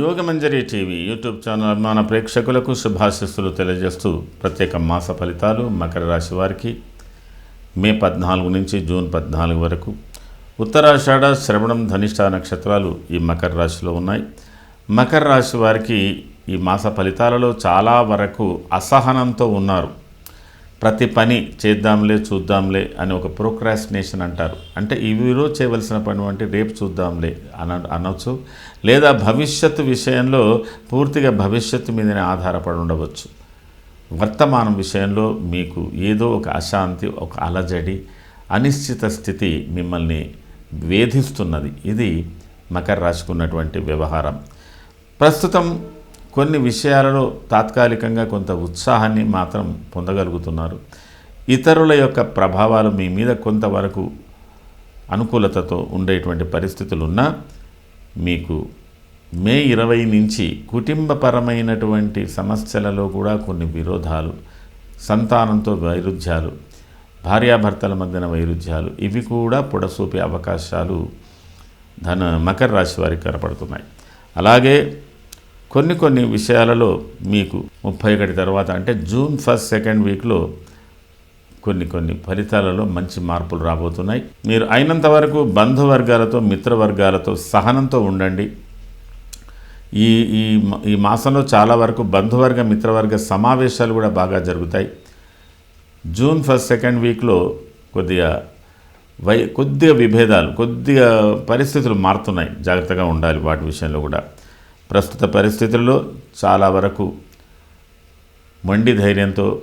Yogamanjari TV YouTube channel అభిమాన ప్రేక్షకులకు శుభాశిస్సులు తెలియజేస్తూ ప్రత్యేక మాస ఫలితాలు మకర రాశి వారికి. మే పద్నాలుగు నుంచి జూన్ పద్నాలుగు వరకు. ఉత్తరాషాఢ శ్రవణం ధనిష్ట నక్షత్రాలు ఈ మకర రాశిలో ఉన్నాయి. మకర రాశి వారికి ఈ మాస ఫలితాలలో చాలా వరకు అసహనంతో ఉన్నారు. ప్రతి పని చేద్దాంలే చూద్దాంలే అని ఒక ప్రోక్రాస్టినేషన్ అంటారు. అంటే ఈరోజు చేయవలసిన పని వంటి రేపు చూద్దాంలే అన అనొచ్చు. లేదా భవిష్యత్తు విషయంలో పూర్తిగా భవిష్యత్తు మీదనే ఆధారపడి ఉండవచ్చు. వర్తమానం విషయంలో మీకు ఏదో ఒక అశాంతి ఒక అలజడి అనిశ్చిత స్థితి మిమ్మల్ని వేధిస్తున్నది. ఇది మకర రాశికి ఉన్నటువంటి వ్యవహారం. ప్రస్తుతం కొన్ని విషయాలలో తాత్కాలికంగా కొంత ఉత్సాహాన్ని మాత్రం పొందగలుగుతున్నారు. ఇతరుల యొక్క ప్రభావాలు మీ మీద కొంతవరకు అనుకూలతతో ఉండేటువంటి పరిస్థితులు ఉన్నా మీకు మే ఇరవై నుంచి కుటుంబపరమైనటువంటి సమస్యలలో కూడా కొన్ని విరోధాలు సంతానంతో వైరుధ్యాలు భార్యాభర్తల మధ్యన వైరుధ్యాలు ఇవి కూడా పొడసూపే అవకాశాలు ధన మకర రాశి వారికి కనపడుతున్నాయి. అలాగే కొన్ని కొన్ని విషయాలలో మీకు ముప్పై ఒకటి తర్వాత అంటే జూన్ ఫస్ట్ సెకండ్ వీక్లో కొన్ని కొన్ని ఫలితాలలో మంచి మార్పులు రాబోతున్నాయి. మీరు అయినంత వరకు బంధువర్గాలతో మిత్రవర్గాలతో సహనంతో ఉండండి. ఈ ఈ ఈ మాసంలో చాలా వరకు బంధువర్గ మిత్రవర్గ సమావేశాలు కూడా బాగా జరుగుతాయి. జూన్ ఫస్ట్ సెకండ్ వీక్లో కొద్దిగా వై కొద్దిగా విభేదాలు కొద్దిగా పరిస్థితులు మారుతున్నాయి. జాగ్రత్తగా ఉండాలి వాటి విషయంలో కూడా. ప్రస్తుత పరిస్థితుల్లో చాలా వరకు మొండి ధైర్యంతో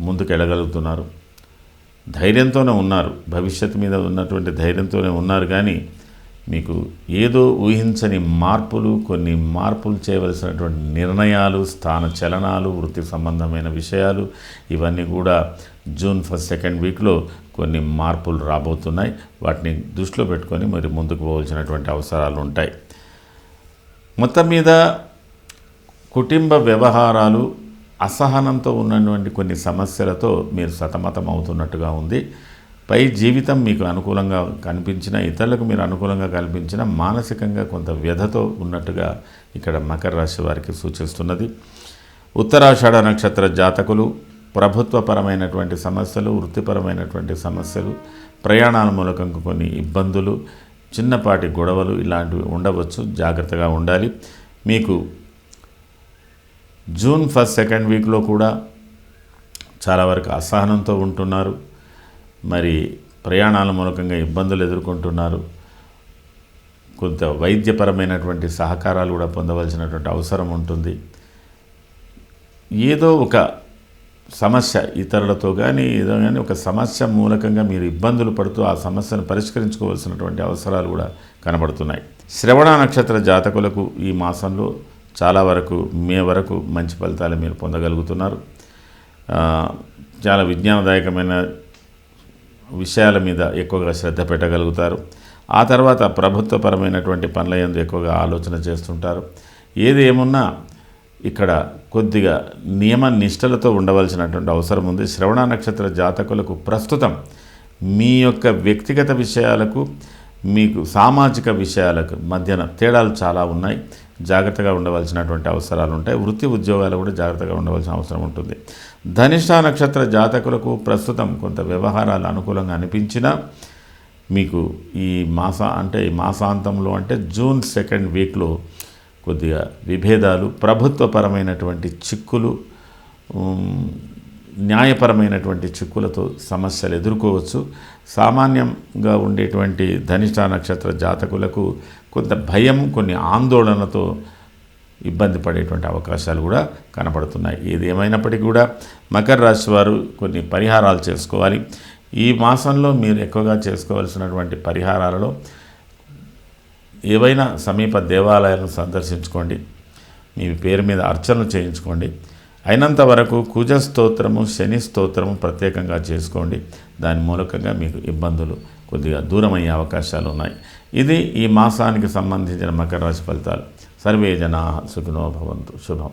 ముందుకెళ్ళగలుగుతున్నారు. ధైర్యంతోనే ఉన్నారు. భవిష్యత్తు మీద ఉన్నటువంటి ధైర్యంతోనే ఉన్నారు కానీ మీకు ఏదో ఊహించని మార్పులు కొన్ని మార్పులు చేయవలసినటువంటి నిర్ణయాలు స్థాన చలనాలు వృత్తి సంబంధమైన విషయాలు ఇవన్నీ కూడా జూన్ ఫస్ట్ సెకండ్ వీక్లో కొన్ని మార్పులు రాబోతున్నాయి. వాటిని దృష్టిలో పెట్టుకొని మరి ముందుకు పోవాల్సినటువంటి అవసరాలు ఉంటాయి. మొత్తం మీద కుటుంబ వ్యవహారాలు అసహనంతో ఉన్నటువంటి కొన్ని సమస్యలతో మీరు సతమతం అవుతున్నట్టుగా ఉంది. పై జీవితం మీకు అనుకూలంగా కనిపించిన ఇతరులకు మీరు అనుకూలంగా కనిపించిన మానసికంగా కొంత వ్యధతో ఉన్నట్టుగా ఇక్కడ మకర రాశి వారికి సూచిస్తున్నది. ఉత్తరాషాఢ నక్షత్ర జాతకులు ప్రభుత్వపరమైనటువంటి సమస్యలు వృత్తిపరమైనటువంటి సమస్యలు ప్రయాణాల మూలకంగా కొన్ని ఇబ్బందులు చిన్నపాటి గొడవలు ఇలాంటివి ఉండవచ్చు. జాగ్రత్తగా ఉండాలి. మీకు జూన్ ఫస్ట్ సెకండ్ వీక్లో కూడా చాలా వరకు అసహనంతో ఉంటున్నారు. మరి ప్రయాణాల మూలకంగా ఇబ్బందులు ఎదుర్కొంటున్నారు. కొంత వైద్యపరమైనటువంటి సహకారాలు కూడా పొందవలసినటువంటి అవసరం ఉంటుంది. ఏదో ఒక సమస్య ఇతరులతో కానీ ఏదో కానీ ఒక సమస్య మూలకంగా మీరు ఇబ్బందులు పడుతూ ఆ సమస్యను పరిష్కరించుకోవాల్సినటువంటి అవసరాలు కూడా కనబడుతున్నాయి. శ్రవణ నక్షత్ర జాతకులకు ఈ మాసంలో చాలా వరకు మే వరకు మంచి ఫలితాలు మీరు పొందగలుగుతున్నారు. చాలా విజ్ఞానదాయకమైన విషయాల మీద ఎక్కువగా శ్రద్ధ పెట్టగలుగుతారు. ఆ తర్వాత ప్రభుత్వపరమైనటువంటి పనుల యందు ఎక్కువగా ఆలోచన చేస్తుంటారు. ఏది ఏమున్నా ఇక్కడ కొద్దిగా నియమ నిష్టలతో ఉండవలసినటువంటి అవసరం ఉంది. శ్రవణ నక్షత్ర జాతకులకు ప్రస్తుతం మీ యొక్క వ్యక్తిగత విషయాలకు మీకు సామాజిక విషయాలకు మధ్యన తేడాలు చాలా ఉన్నాయి. జాగ్రత్తగా ఉండవలసినటువంటి అవసరాలు ఉంటాయి. వృత్తి ఉద్యోగాలు కూడా జాగ్రత్తగా ఉండవలసిన అవసరం ఉంటుంది. ధనిష్ట నక్షత్ర జాతకులకు ప్రస్తుతం కొంత వ్యవహారాలు అనుకూలంగా అనిపించినా మీకు ఈ మాస అంటే ఈ మాసాంతంలో అంటే జూన్ సెకండ్ వీక్లో కొద్దిగా విభేదాలు ప్రభుత్వపరమైనటువంటి చిక్కులు న్యాయపరమైనటువంటి చిక్కులతో సమస్యలు ఎదుర్కోవచ్చు. సామాన్యంగా ఉండేటువంటి ధనిష్ట నక్షత్ర జాతకులకు కొంత భయం కొన్ని ఆందోళనతో ఇబ్బంది పడేటువంటి అవకాశాలు కూడా కనపడుతున్నాయి ఏది ఏమైనప్పటికీ కూడా మకర రాశి వారు కొన్ని పరిహారాలు చేసుకోవాలి. ఈ మాసంలో మీరు ఎక్కువగా చేసుకోవాల్సినటువంటి పరిహారాలలో ఏవైనా సమీప దేవాలయాలను సందర్శించుకోండి. మీ పేరు మీద అర్చనలు చేయించుకోండి. అయినంత వరకు కుజ స్తోత్రము శని స్తోత్రము ప్రత్యేకంగా చేసుకోండి. దాని మూలకంగా మీకు ఇబ్బందులు కొద్దిగా దూరం అయ్యే అవకాశాలు ఉన్నాయి. ఇది ఈ మాసానికి సంబంధించిన మకర రాశి ఫలితాలు. సర్వే జనా సుఖినో భవంతు. శుభం.